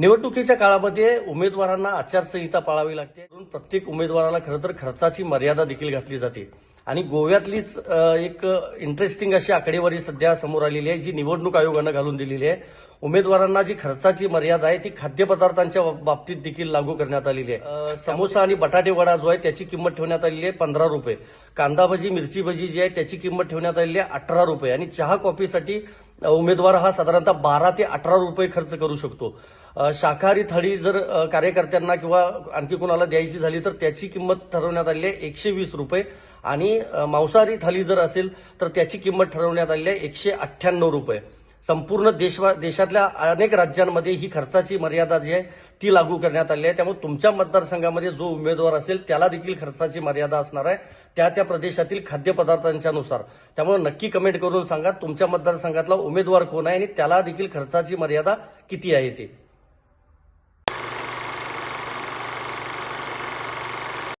निवडणुकीच्या काळामध्ये उमेदवारांना आचारसंहिता पाळावी लागते. म्हणून प्रत्येक उमेदवाराला खरं तर खर्चाची मर्यादा देखील घातली जाते. आणि गोव्यातलीच एक इंटरेस्टिंग अशी आकडेवारी सध्या समोर आलेली आहे जी निवडणूक आयोगानं घालून दिलेली आहे. उमेदवारांना जी खर्चाची मर्यादा आहे ती खाद्यपदार्थांच्या बाबतीत देखील लागू करण्यात आलेली आहे. समोसा आणि बटाटे वडा जो आहे त्याची किंमत ठेवण्यात आलेली आहे पंधरा रुपये. कांदा भजी मिरची भजी जी आहे त्याची किंमत ठेवण्यात आलेली आहे अठरा रुपये. आणि चहा कॉफीसाठी उमेदवार हा साधारणतः बारा ते अठरा रुपये खर्च करू शकतो. शाकाहारी थाळी जर कार्यकर्त्यांना किंवा आणखी कोणाला द्यायची झाली तर त्याची किंमत ठरवण्यात आलेली आहे एकशे वीस रुपये. आणि मांसाहारी थाळी जर असेल तर त्याची किंमत ठरवण्यात आलेली आहे एकशे अठ्ठ्याण्णव रुपये. संपूर्ण देशवा देशातल्या अनेक राज्यांमध्ये ही खर्चाची मर्यादा जी आहे ती लागू करण्यात आली आहे. त्यामुळे तुमच्या मतदारसंघामध्ये जो उमेदवार असेल त्याला देखील खर्चाची मर्यादा असणार आहे. त्या त्या प्रदेशातील खाद्यपदार्थांच्या नुसार त्यामुळे नक्की कमेंट करून सांगा तुमच्या मतदारसंघातला उमेदवार कोण आहे आणि त्याला देखील खर्चाची मर्यादा किती आहे ते?